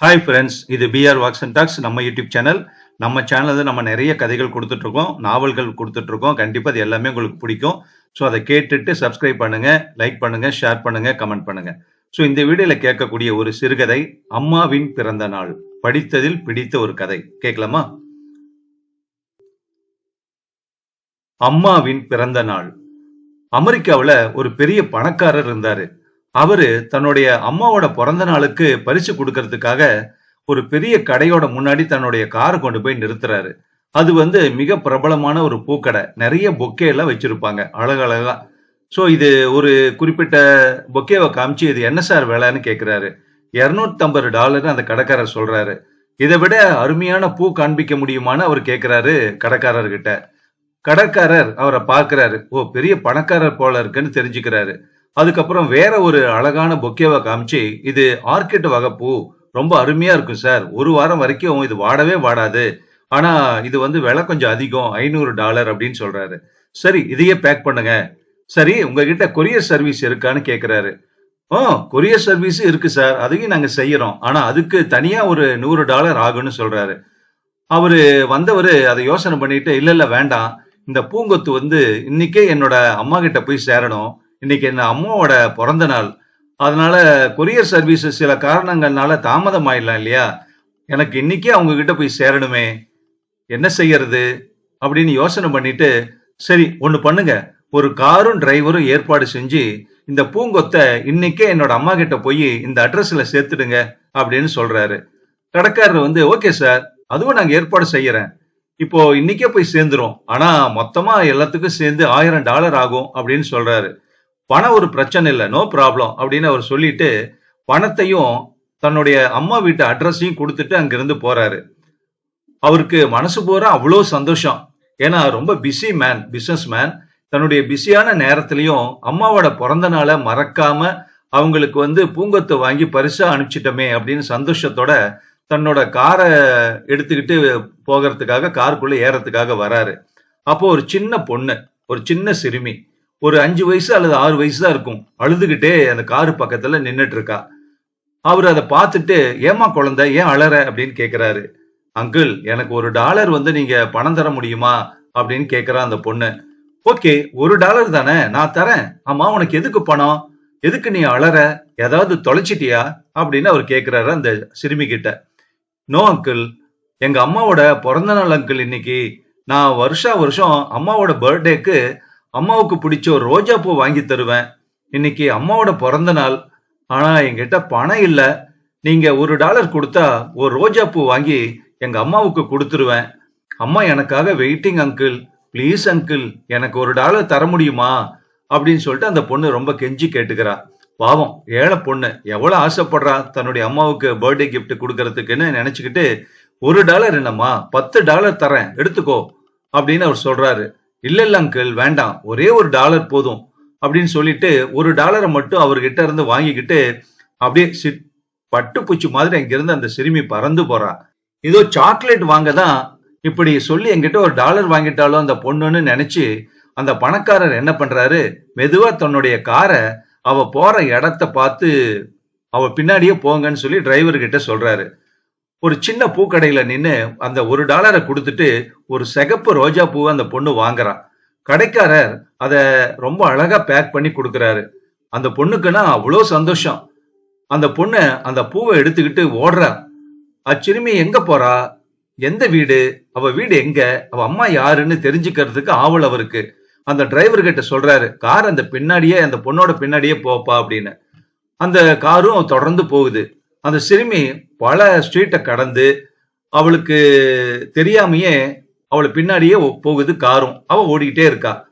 Hi friends இது PR walks and talks நம்ம YouTube channel நம்ம சேனலில் நம்ம நிறைய கதைகள் கொடுத்துட்ருக்கோம் நாவல்கள் கொடுத்துட்ருக்கோம். கண்டிப்பாக அது எல்லாமே உங்களுக்கு பிடிக்கும். ஸோ அதை கேட்டுட்டு சப்ஸ்கிரைப் பண்ணுங்கள் லைக் பண்ணுங்கள் ஷேர் பண்ணுங்கள் கமெண்ட் பண்ணுங்க. ஸோ இந்த வீடியோவில் கேட்கக்கூடிய ஒரு சிறுகதை அம்மாவின் பிறந்த நாள். படித்ததில் பிடித்த ஒரு கதை. கேட்கலாமா? அம்மாவின் பிறந்த நாள். அமெரிக்காவில் ஒரு பெரிய பணக்காரர் இருந்தாரு. அவரு தன்னுடைய அம்மாவோட பிறந்த நாளுக்கு பரிசு கொடுக்கறதுக்காக ஒரு பெரிய கடையோட முன்னாடி தன்னுடைய காரை கொண்டு போய் நிறுத்துறாரு. அது வந்து மிக பிரபலமான ஒரு பூக்கடை. நிறைய பொக்கே எல்லாம் வச்சிருப்பாங்க அழகழகா. ஸோ இது ஒரு குறிப்பிட்ட பொக்கேவை காமிச்சு இது என்ன சார் வேலைன்னு கேட்கிறாரு இரநூத்தம்பது டாலர் அந்த கடைக்காரர் சொல்றாரு. இதை விட அருமையான பூ காண்பிக்க முடியுமான்னு அவர் கேட்கிறாரு கடைக்காரர்கிட்ட. கடைக்காரர் அவரை பார்க்கிறாரு. ஓ பெரிய பணக்காரர் போல இருக்குன்னு தெரிஞ்சுக்கிறாரு. அதுக்கப்புறம் வேற ஒரு அழகான பொக்கேவை காமிச்சு இது ஆர்கிட் வகை பூ ரொம்ப அருமையா இருக்கும் சார். ஒரு வாரம் வரைக்கும் இது வாடவே வாடாது. ஆனா இது வந்து விலை கொஞ்சம் அதிகம் ஐநூறு டாலர் அப்படின்னு சொல்றாரு. சரி இதையே பேக் பண்ணுங்க. சரி உங்ககிட்ட கொரியர் சர்வீஸ் இருக்கான்னு கேக்குறாரு. ஓ கொரியர் சர்வீஸ் இருக்கு சார். அதையும் நாங்க செய்யறோம். ஆனா அதுக்கு தனியா ஒரு நூறு டாலர் ஆகும்னு சொல்றாரு. அவரு வந்தவர் அதை யோசனை பண்ணிட்டு இல்ல இல்ல வேண்டாம். இந்த பூங்கொத்து வந்து இன்னைக்கே என்னோட அம்மா கிட்ட போய் சேரணும். இன்னைக்கு என் அம்மாவோட பிறந்த நாள். அதனால கொரியர் சர்வீஸ் சில காரணங்கள்னால தாமதம் ஆயிடலாம் இல்லையா? எனக்கு இன்னைக்கே அவங்க கிட்ட போய் சேரணுமே. என்ன செய்யறது? அப்படின்னு யோசனை பண்ணிட்டு சரி ஒன்று பண்ணுங்க. ஒரு காரும் டிரைவரும் ஏற்பாடு செஞ்சு இந்த பூங்கொத்தை இன்னைக்கே என்னோட அம்மா கிட்ட போய் இந்த அட்ரஸ்ல சேர்த்துடுங்க அப்படின்னு சொல்றாரு. கடைக்காரர் வந்து ஓகே சார் அதுவும் நாங்க ஏற்பாடு செய்யறேன். இப்போ இன்னைக்கே போய் சேர்ந்துரும். ஆனா மொத்தமா எல்லாத்துக்கும் சேர்ந்து ஆயிரம் டாலர் ஆகும் அப்படின்னு சொல்றாரு. பணம் ஒரு பிரச்சனை இல்லை நோ ப்ராப்ளம் அப்படின்னு அவர் சொல்லிட்டு பணத்தையும் தன்னுடைய அம்மா வீட்டு அட்ரஸையும் கொடுத்துட்டு அங்கிருந்து போறாரு. அவருக்கு மனசு பூரா அவ்வளோ சந்தோஷம். ஏன்னா ரொம்ப பிஸி மேன் பிசினஸ் மேன் தன்னுடைய பிஸியான நேரத்திலையும் அம்மாவோட பிறந்த நாளை மறக்காம அவங்களுக்கு வந்து பூங்கத்தை வாங்கி பரிசா அனுப்பிச்சிட்டோமே அப்படின்னு சந்தோஷத்தோட தன்னோட காரை எடுத்துக்கிட்டு போகிறதுக்காக காருக்குள்ள ஏறத்துக்காக வராரு. அப்போ ஒரு சின்ன பொண்ணு ஒரு சின்ன சிறுமி. ஒரு அஞ்சு வயசு அல்லது ஆறு வயசு தான் இருக்கும். அழுதுகிட்டே அந்த காரு பக்கத்துல நின்றுட்டு இருக்கா அவர் அதை பார்த்துட்டு ஏமா குழந்தை? ஏன் அழற அப்படின்னு கேட்கிறாரு அங்கிள் எனக்கு ஒரு டாலர் வந்து நீங்க பணம் தர முடியுமா? அப்படின்னு கேட்கிறா அந்த பொண்ணு. ஓகே ஒரு டாலர் தானே? நான் தரேன். ஆமா உனக்கு எதுக்கு பணம்? எதுக்கு நீ அழற ஏதாவது தொலைச்சிட்டியா? அப்படின்னு அவர் கேட்கிறாரு அந்த சிறுமி கிட்ட. No uncle. எங்க அம்மாவோட பிறந்த நாள் அங்கிள் இன்னைக்கு. நான் வருஷா வருஷம் அம்மாவோட பர்த்டேக்கு அம்மாவுக்கு பிடிச்ச ஒரு ரோஜா பூ வாங்கி தருவேன். இன்னைக்கு அம்மாவோட பிறந்த நாள். ஆனா என்கிட்ட பணம் இல்ல. நீங்க ஒரு டாலர் கொடுத்தா ஒரு ரோஜா பூ வாங்கி எங்க அம்மாவுக்கு கொடுத்துருவேன். அம்மா எனக்காக வெயிட்டிங் அங்கிள். ப்ளீஸ் அங்கிள் எனக்கு ஒரு டாலர் தர முடியுமா? அப்படின்னு சொல்லிட்டு அந்த பொண்ணு ரொம்ப கெஞ்சி கேட்டுக்கிறா. பாவம் ஏழை பொண்ணு. எவ்வளவு ஆசைப்படுறா தன்னுடைய அம்மாவுக்கு பர்த்டே கிஃப்ட் கொடுக்கறதுக்குன்னு நினைச்சுக்கிட்டு ஒரு டாலர் என்னம்மா பத்து டாலர் தரேன் எடுத்துக்கோ அப்படின்னு அவர் சொல்றாரு. இல்ல இல்ல அங்கிள் வேண்டாம். ஒரே ஒரு டாலர் போதும். அப்படின்னு சொல்லிட்டு ஒரு டாலரை மட்டும் அவர்கிட்ட இருந்து வாங்கிக்கிட்டு அப்படியே சிட் பட்டுப்பூச்சி மாதிரி அங்கிருந்து அந்த சிறுமி பறந்து போறா. ஏதோ சாக்லேட் வாங்க தான் இப்படி சொல்லி என்கிட்ட ஒரு டாலர் வாங்கிட்டாலும் அந்த பொண்ணுன்னு நினைச்சு அந்த பணக்காரர் என்ன பண்றாரு? மெதுவா தன்னுடைய காரை அவ போற இடத்த பார்த்து அவ பின்னாடியே போங்கன்னு சொல்லி டிரைவர் கிட்ட சொல்றாரு. ஒரு சின்ன பூக்கடையில நின்று அந்த ஒரு டாலரை கொடுத்துட்டு ஒரு சிகப்பு ரோஜா பூவை அந்த பொண்ணு வாங்குறான். கடைக்காரர் அதை ரொம்ப அழகா பேக் பண்ணி கொடுக்குறாரு. அந்த பொண்ணுக்குன்னா அவ்வளோ சந்தோஷம். அந்த பொண்ணு அந்த பூவை எடுத்துக்கிட்டு ஓடுறா. அச்சிறுமி எங்க போறா? எந்த வீடு? அவ வீடு எங்க? அவ அம்மா யாருன்னு தெரிஞ்சுக்கிறதுக்கு ஆவல் அவருக்கு. அந்த டிரைவர் கிட்ட சொல்றாரு கார் அந்த பின்னாடியே அந்த பொண்ணோட பின்னாடியே போப்பா அப்படின்னு. அந்த காரும் தொடர்ந்து போகுது. அந்த சிறுமி பல ஸ்ட்ரீட்டை கடந்து அவளுக்கு தெரியாமையே அவளை பின்னாடியே போகுது காரும். அவ ஓடிக்கிட்டே இருக்கா.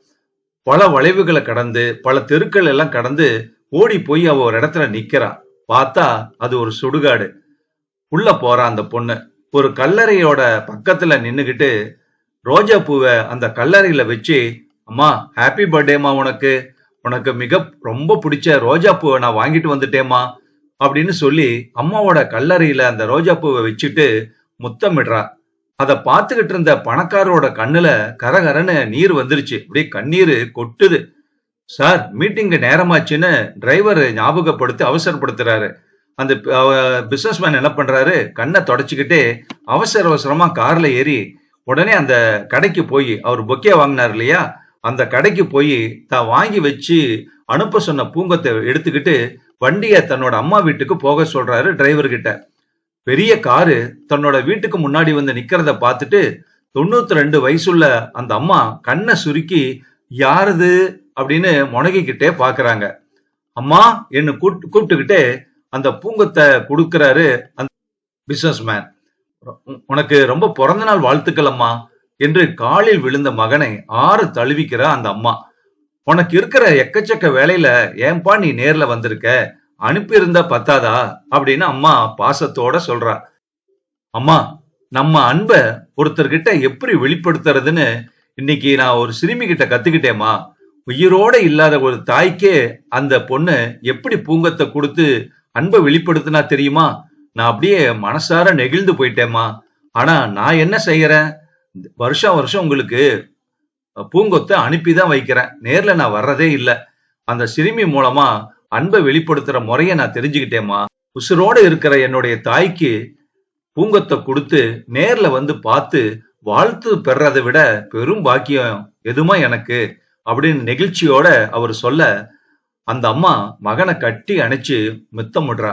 பல வளைவுகளை கடந்து பல தெருக்கள் எல்லாம் கடந்து ஓடி போய் அவ ஒரு இடத்துல நிக்கிறா. பார்த்தா அது ஒரு சுடுகாடு. உள்ள போறா அந்த பொண்ணு. ஒரு கல்லறையோட பக்கத்துல நின்னுகிட்டு ரோஜா பூவை அந்த கல்லறையில வச்சு அம்மா ஹாப்பி பர்த்டேமா உனக்கு. உனக்கு மிக ரொம்ப பிடிச்ச ரோஜா பூவை நான் வாங்கிட்டு வந்துட்டேம்மா. அப்படின்னு சொல்லி அம்மாவோட கல்லறையில அந்த ரோஜா பூவை வச்சுட்டு முத்தமிடுறா. அதை பார்த்துக்கிட்டு இருந்த பணக்காரரோட கண்ணுல கரகரன்னு நீர் வந்துருச்சு. அப்படியே கண்ணீர் கொட்டுது. சார் மீட்டிங்கு நேரமாச்சுன்னு டிரைவர் ஞாபகப்படுத்தி அவசரப்படுத்துறாரு. அந்த பிசினஸ் மேன் என்ன பண்றாரு? கண்ணை தொடச்சுக்கிட்டே அவசர அவசரமா கார்ல ஏறி உடனே அந்த கடைக்கு போய் அவர் பொக்கே வாங்கினார் இல்லையா? அந்த கடைக்கு போய் தான் வாங்கி வச்சு அனுப்ப சொன்ன பூங்கத்தை எடுத்துக்கிட்டு வண்டியை தன்னோட அம்மா வீட்டுக்கு போக சொல்றாரு டிரைவர் கிட்ட. பெரிய காரு தன்னோட வீட்டுக்கு முன்னாடி வந்து நிக்கிறத பார்த்துட்டு தொண்ணூத்தி ரெண்டு வயசுள்ள அந்த அம்மா கண்ணை சுருக்கி யாருது? அப்படின்னு முனகிக்கிட்டே பாக்குறாங்க அம்மா என்ன கூப்பிட்டு கூப்பிட்டுக்கிட்டே அந்த பூங்கத்தை கொடுக்கறாரு அந்த பிசினஸ் மேன் உனக்கு ரொம்ப பிறந்த நாள் வாழ்த்துக்கள் அம்மா. என்று காலில் விழுந்த மகனை ஆறு தழுவிக்கிற அந்த அம்மா. உனக்கு இருக்கிற எக்கச்சக்க வேலையில ஏன்பா நீ நேர்ல வந்திருக்க? அனுப்பியிருந்தா பத்தாதா? அப்படின்னு அம்மா பாசத்தோட சொல்றா. அம்மா நம்ம அன்ப ஒருத்தர்கிட்ட எப்படி வெளிப்படுத்துறதுன்னு இன்னைக்கு நான் ஒரு சிறுமி கிட்ட கத்துக்கிட்டேம்மா. உயிரோட இல்லாத ஒரு தாய்க்கே அந்த பொண்ணு எப்படி பூங்கத்தை கொடுத்து அன்பை வெளிப்படுத்தினா தெரியுமா? நான் அப்படியே மனசார நெகிழ்ந்து போயிட்டேம்மா. ஆனா நான் என்ன செய்யறேன்? வருஷம் வருஷம் உங்களுக்கு பூங்கொத்தை அனுப்பிதான் வைக்கிறேன். நேர்ல நான் வர்றதே இல்ல. அந்த சிறுமி மூலமா அன்பை வெளிப்படுத்துற முறைய நான் தெரிஞ்சுக்கிட்டேம்மா. உசுரோட இருக்கிற என்னுடைய தாய்க்கு பூங்கொத்தை கொடுத்து நேர்ல வந்து பார்த்து வாழ்த்து பெறதை விட பெரும் பாக்கியம் எதுமா எனக்கு? அப்படின்னு நெகிழ்ச்சியோட அவர் சொல்ல அந்த அம்மா மகனை கட்டி அணைச்சு முத்தமிடுறா